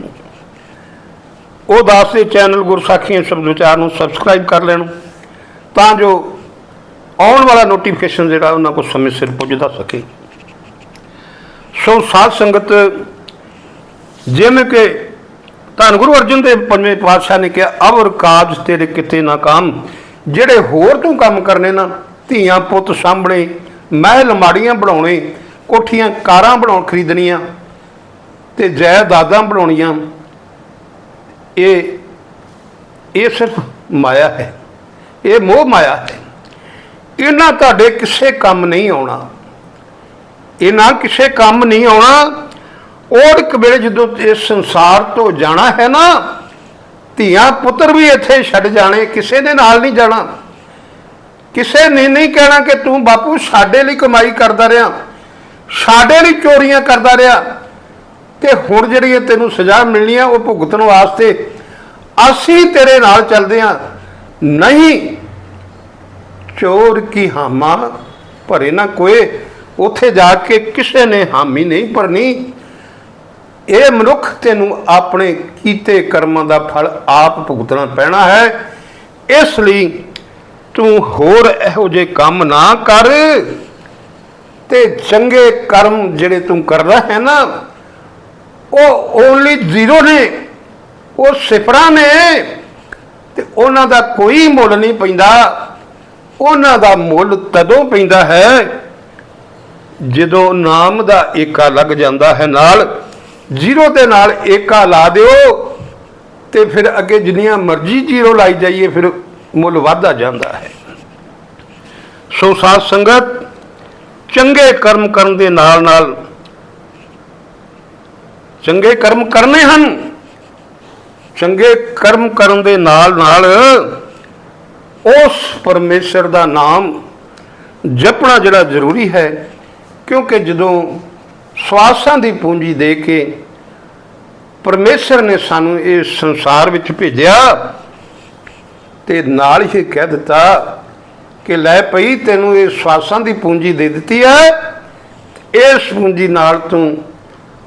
ਉਹ ਦਾਸ ਦੇ ਚੈਨਲ ਗੁਰਸਾਖੀਆਂ ਸ਼ਬਦ ਵਿਚਾਰ ਨੂੰ ਸਬਸਕ੍ਰਾਈਬ ਕਰ ਲੈਣ। ਤਾਂ ਜੋ ਆਉਣ ਵਾਲਾ ਨੋਟੀਫਿਕੇਸ਼ਨ ਜਿਹੜਾ ਉਹਨਾਂ ਕੋਲ ਸਮੇਂ ਸਿਰ ਪੁੱਜਦਾ ਸਕੇ। ਸੋ ਸਾਧ ਸੰਗਤ, ਜਿਵੇਂ ਕਿ ਧੰਨ ਗੁਰੂ ਅਰਜਨ ਦੇਵ ਪੰਜਵੇਂ ਪਾਤਸ਼ਾਹ ਨੇ ਕਿਹਾ ਅਵਰ ਕਾਜ ਤੇਰੇ ਕਿਤੇ ਨਾ ਕਾਮ। ਜਿਹੜੇ ਹੋਰ ਤੂੰ ਕੰਮ ਕਰਨੇ ਨਾ, ਧੀਆਂ ਪੁੱਤ ਸਾਂਭਣੇ, ਮਹਿਲ ਮਾੜੀਆਂ ਬਣਾਉਣੇ, ਕੋਠੀਆਂ ਕਾਰਾਂ ਬਣਾਉਣ ਖਰੀਦਣੀਆਂ ਤੇ ਜਾਇਦਾਦਾਂ ਬਣਾਉਣੀਆਂ, ਇਹ ਇਹ ਸਿਰਫ ਮਾਇਆ ਹੈ। ਇਹ ਮੋਹ ਮਾਇਆ ਹੈ। ਇਹਨਾਂ ਤੁਹਾਡੇ ਕਿਸੇ ਕੰਮ ਨਹੀਂ ਆਉਣਾ। ਇਹਨਾਂ ਕਿਸੇ ਕੰਮ ਨਹੀਂ ਆਉਣਾ। ਔਰ ਇੱਕ ਵੇਲੇ ਜਦੋਂ ਇਸ ਸੰਸਾਰ ਤੋਂ ਜਾਣਾ ਹੈ ਨਾ, ਧੀਆਂ ਪੁੱਤਰ ਵੀ ਇੱਥੇ ਛੱਡ ਜਾਣੇ, ਕਿਸੇ ਦੇ ਨਾਲ ਨਹੀਂ ਜਾਣਾ। ਕਿਸੇ ਨੇ ਨਹੀਂ ਕਹਿਣਾ ਕਿ ਤੂੰ ਬਾਪੂ ਸਾਡੇ ਲਈ ਕਮਾਈ ਕਰਦਾ ਰਿਹਾ, ਸਾਡੇ ਲਈ ਚੋਰੀਆਂ ਕਰਦਾ ਰਿਹਾ। ਤੇ ਹੁਣ ਜਿਹੜੀ ਇਹ ਤੈਨੂੰ ਸਜ਼ਾ ਮਿਲਣੀ ਆ ਉਹ ਭੁਗਤਣ ਵਾਸਤੇ ਅਸੀਂ ਤੇਰੇ ਨਾਲ ਚੱਲਦੇ ਹਾਂ। ਨਹੀਂ ਚੋਰ ਕੀ ਹਾਮਾ? ਭਰੇ ਨਾ ਕੋਏ। ਉੱਥੇ ਜਾ ਕੇ ਕਿਸੇ ਨੇ ਹਾਮੀ ਨਹੀਂ ਭਰਨੀ। ਇਹ ਮਨੁੱਖ ਤੈਨੂੰ ਆਪਣੇ ਕੀਤੇ ਕਰਮਾਂ ਦਾ ਫਲ ਆਪ ਭੁਗਤਣਾ ਪੈਣਾ ਹੈ। ਇਸ ਲਈ ਤੂੰ ਹੋਰ ਇਹੋ ਜਿਹੇ ਕੰਮ ਨਾ ਕਰ। ਤੇ ਚੰਗੇ ਕਰਮ ਜਿਹੜੇ ਤੂੰ ਕਰਦਾ ਹੈ ਨਾ, ਉਹ ਓਨਲੀ ਜ਼ੀਰੋ ਨੇ। ਉਹ ਸਿਫਰਾਂ ਨੇ। ਤੇ ਉਹਨਾਂ ਦਾ ਕੋਈ ਮੁੱਲ ਨਹੀਂ ਪੈਂਦਾ। ਉਹਨਾਂ ਦਾ ਮੁੱਲ ਤਦੋਂ ਪੈਂਦਾ ਹੈ ਜਦੋਂ ਨਾਮ ਦਾ ਏਕਾ ਲੱਗ ਜਾਂਦਾ ਹੈ ਨਾਲ ਜ਼ੀਰੋ ਦੇ ਨਾਲ ਏਕਾ ਲਾ ਦਿਓ ਤੇ ਫਿਰ ਅੱਗੇ ਜਿੰਨੀਆਂ ਮਰਜ਼ੀ ਜ਼ੀਰੋ ਲਾਈ ਜਾਈਏ ਫਿਰ ਮੁੱਲ ਵੱਧਦਾ ਜਾਂਦਾ ਹੈ। ਸੋ ਸਾਧ ਸੰਗਤ, ਚੰਗੇ ਕਰਮ ਕਰਨ ਦੇ ਨਾਲ ਨਾਲ ਚੰਗੇ ਕਰਮ ਕਰਨੇ ਹਨ। ਚੰਗੇ ਕਰਮ ਕਰਨ ਦੇ ਨਾਲ ਨਾਲ ਉਸ ਪਰਮੇਸ਼ਰ ਦਾ ਨਾਮ ਜਪਣਾ ਜਿਹੜਾ ਜ਼ਰੂਰੀ ਹੈ, ਕਿਉਂਕਿ ਜਦੋਂ ਸਵਾਸਾਂ ਦੀ ਪੂੰਜੀ ਦੇ ਕੇ ਪਰਮੇਸ਼ਰ ਨੇ ਸਾਨੂੰ ਇਸ ਸੰਸਾਰ ਵਿੱਚ ਭੇਜਿਆ, ਤੇ ਨਾਲ ਹੀ ਕਹਿ ਦਿੱਤਾ ਕਿ ਲੈ ਪਈ ਤੈਨੂੰ ਇਹ ਸਵਾਸਾਂ ਦੀ ਪੂੰਜੀ ਦੇ ਦਿੱਤੀ ਹੈ, ਇਸ ਪੂੰਜੀ ਨਾਲ ਤੂੰ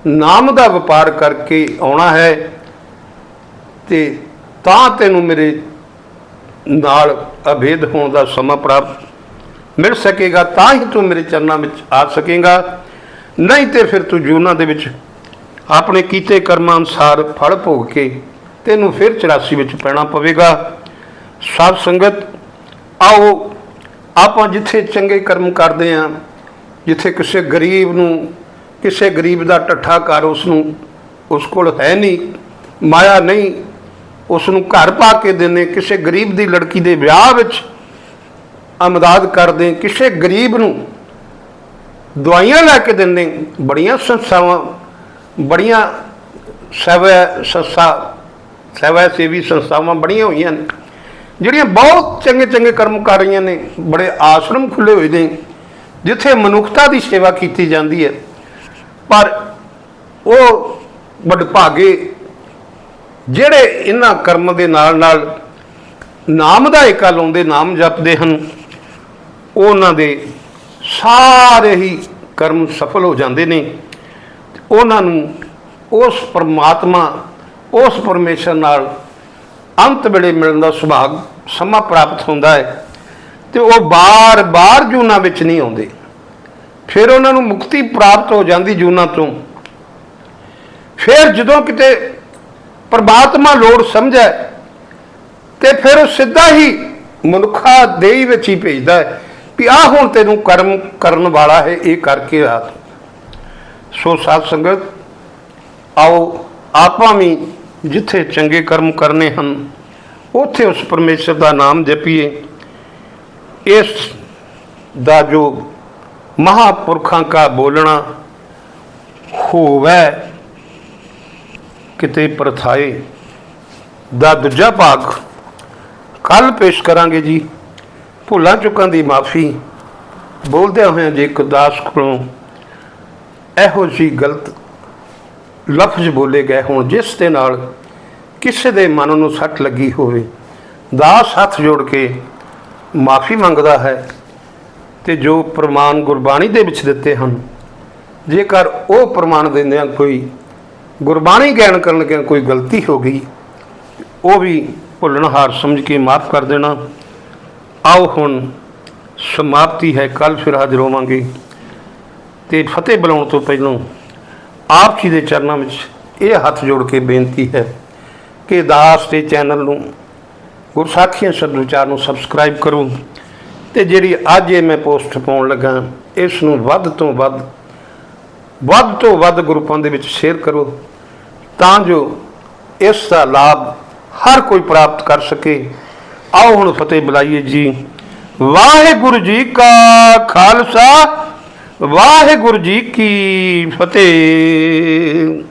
ਨਾਮ ਦਾ ਵਪਾਰ ਕਰਕੇ ਆਉਣਾ ਹੈ, ਤੇ ਤਾਂ ਤੈਨੂੰ ਮੇਰੇ ਨਾਲ ਅਭੇਦ ਹੋਣ ਦਾ ਸਮਾਂ ਪ੍ਰਾਪਤ ਮਿਲ ਸਕੇਗਾ, ਤਾਂ ਹੀ ਤੂੰ ਮੇਰੇ ਚਰਨਾਂ ਵਿੱਚ ਆ ਸਕੇਗਾ। ਨਹੀਂ ਤੇ ਫਿਰ ਤੂੰ ਜੂਨਾਂ ਦੇ ਵਿੱਚ ਆਪਣੇ ਕੀਤੇ ਕਰਮਾਂ ਅਨੁਸਾਰ ਫਲ ਭੋਗ ਕੇ ਤੈਨੂੰ ਫਿਰ 84 ਵਿੱਚ ਪੈਣਾ ਪਵੇਗਾ। ਸਾਧ ਸੰਗਤ, ਆਓ ਆਪਾਂ ਜਿੱਥੇ ਚੰਗੇ ਕਰਮ ਕਰਦੇ ਆਂ, ਜਿੱਥੇ ਕਿਸੇ ਗਰੀਬ ਨੂੰ, ਕਿਸੇ ਗਰੀਬ ਦਾ ਟੱਠਾ ਕਰ ਉਸ ਨੂੰ, ਉਸ ਕੋਲ ਹੈ ਨਹੀਂ, ਮਾਇਆ ਨਹੀਂ ਉਸ ਨੂੰ ਘਰ ਪਾ ਕੇ ਦਿੰਦੇ, ਕਿਸੇ ਗਰੀਬ ਦੀ ਲੜਕੀ ਦੇ ਵਿਆਹ ਵਿੱਚ ਅਮਦਾਦ ਕਰਦੇ, ਕਿਸੇ ਗਰੀਬ ਨੂੰ ਦਵਾਈਆਂ ਲੈ ਕੇ ਦਿੰਦੇ, ਬੜੀਆਂ ਸੰਸਥਾਵਾਂ, ਬੜੀਆਂ ਸੇਵਾ ਸੰਸਥਾ, ਸੇਵਾ ਸੇਵੀ ਸੰਸਥਾਵਾਂ ਬਣੀਆਂ ਹੋਈਆਂ ਨੇ, ਜਿਹੜੀਆਂ ਬਹੁਤ ਚੰਗੇ ਚੰਗੇ ਕਰਮ ਕਰ ਰਹੀਆਂ ਨੇ, ਬੜੇ ਆਸ਼ਰਮ ਖੁੱਲੇ ਹੋਏ ਨੇ, ਜਿੱਥੇ ਮਨੁੱਖਤਾ ਦੀ ਸੇਵਾ ਕੀਤੀ ਜਾਂਦੀ ਹੈ, ਪਰ ਉਹ ਵਡਭਾਗੇ ਜਿਹੜੇ ਇਹਨਾਂ ਕਰਮ ਦੇ ਨਾਲ ਨਾਲ ਨਾਮ ਦਾ ਏਕਾ ਲਾਉਂਦੇ, ਨਾਮ ਜਪਦੇ ਹਨ, ਉਹਨਾਂ ਦੇ ਸਾਰੇ ਹੀ ਕਰਮ ਸਫਲ ਹੋ ਜਾਂਦੇ ਨੇ। ਉਹਨਾਂ ਨੂੰ ਉਸ ਪਰਮਾਤਮਾ, ਉਸ ਪਰਮੇਸ਼ਰ ਨਾਲ ਅੰਤ ਵੇਲੇ ਮਿਲਣ ਦਾ ਸੁਭਾਗ ਸਮਾਂ ਪ੍ਰਾਪਤ ਹੁੰਦਾ ਹੈ ਤੇ ਉਹ ਬਾਰ-ਬਾਰ ਜੂਨਾਂ ਵਿੱਚ ਨਹੀਂ ਆਉਂਦੇ। ਫਿਰ ਉਹਨਾਂ ਨੂੰ ਮੁਕਤੀ ਪ੍ਰਾਪਤ ਹੋ ਜਾਂਦੀ ਜੂਨਾਂ ਤੋਂ। ਫਿਰ ਜਦੋਂ ਕਿਤੇ ਪਰਮਾਤਮਾ ਲੋੜ ਸਮਝੇ ਤੇ ਫਿਰ ਉਹ ਸਿੱਧਾ ਹੀ ਮਨੁੱਖਾ ਦੇਹੀ ਵਿੱਚ ਹੀ ਭੇਜਦਾ ਹੈ ਵੀ ਆ ਹੁਣ ਤੈਨੂੰ ਕਰਮ ਕਰਨ ਵਾਲਾ ਹੈ, ਇਹ ਕਰਕੇ ਆ। ਸੋ ਸਾਧ ਸੰਗਤ, ਆਓ ਆਪਾਂ ਵੀ ਜਿੱਥੇ ਚੰਗੇ ਕਰਮ ਕਰਨੇ ਹਨ, ਉੱਥੇ ਉਸ ਪਰਮੇਸ਼ਰ ਦਾ ਨਾਮ ਜਪੀਏ। ਇਸ ਦਾ ਜੋ ਮਹਾਪੁਰਖਾਂ ਕਾ ਬੋਲਣਾ ਹੋਵੇ ਕਿਤੇ ਪ੍ਰਥਾਏ ਦਾ ਦੂਜਾ ਭਾਗ ਕੱਲ ਪੇਸ਼ ਕਰਾਂਗੇ ਜੀ। ਭੁੱਲਾਂ ਚੁੱਕਾਂ ਦੀ ਮਾਫੀ। ਬੋਲਦਿਆਂ ਹੋਇਆਂ ਜੇ ਕੁਦਾਸ ਕੋਲੋਂ ਇਹੋ ਜਿਹੀ ਗਲਤ ਲਫ਼ਜ਼ ਬੋਲੇ ਗਏ ਹੋਣ, ਜਿਸ ਦੇ ਨਾਲ ਕਿਸੇ ਦੇ ਮਨ ਨੂੰ ਸੱਟ ਲੱਗੀ ਹੋਵੇ, ਦਾਸ ਹੱਥ ਜੋੜ ਕੇ ਮਾਫੀ ਮੰਗਦਾ ਹੈ ਤੇ ਜੋ ਪ੍ਰਮਾਣ ਗੁਰਬਾਣੀ ਦੇ ਵਿੱਚ ਦਿੱਤੇ ਹਨ, ਜੇਕਰ ਉਹ ਪ੍ਰਮਾਣ ਦਿੰਦਿਆਂ ਕੋਈ ਗੁਰਬਾਣੀ ਗਿਆਨ ਕਰਨ ਲੱਗਿਆਂ ਕੋਈ ਗਲਤੀ ਹੋ ਗਈ, ਉਹ ਵੀ ਭੁੱਲਣਹਾਰ ਸਮਝ ਕੇ ਮਾਫ ਕਰ ਦੇਣਾ। ਆਓ ਹੁਣ ਸਮਾਪਤੀ ਹੈ, ਕੱਲ ਫਿਰ ਹਾਜ਼ਰ ਹੋਵਾਂਗੇ। ਤੇ ਫਤਿਹ ਬੁਲਾਉਣ ਤੋਂ ਪਹਿਲਾਂ ਆਪ ਜੀ ਦੇ ਚਰਨਾਂ ਵਿੱਚ ਇਹ ਹੱਥ ਜੋੜ ਕੇ ਬੇਨਤੀ ਹੈ ਕਿ ਦਾਸ ਦੇ ਚੈਨਲ ਨੂੰ ਗੁਰਸਾਖੀਆਂ ਸ਼ਬਦ ਵਿਚਾਰ ਨੂੰ ਸਬਸਕ੍ਰਾਈਬ ਕਰੋ। ਤੇ ਜਿਹੜੀ ਅੱਜ ਇਹ ਮੈਂ ਪੋਸਟ ਪਾਉਣ ਲੱਗਾ, ਇਸ ਨੂੰ ਵੱਧ ਤੋਂ ਵੱਧ ਵੱਧ ਤੋਂ ਵੱਧ ਗਰੁੱਪਾਂ ਦੇ ਵਿੱਚ ਸ਼ੇਅਰ ਕਰੋ, ਤਾਂ ਜੋ ਇਸ ਦਾ ਲਾਭ ਹਰ ਕੋਈ ਪ੍ਰਾਪਤ ਕਰ ਸਕੇ। ਆਓ ਹੁਣ ਫਤਿਹ ਬੁਲਾਈਏ ਜੀ। ਵਾਹਿਗੁਰੂ ਜੀ ਕਾ ਖਾਲਸਾ, ਵਾਹਿਗੁਰੂ ਜੀ ਕੀ ਫਤਿਹ।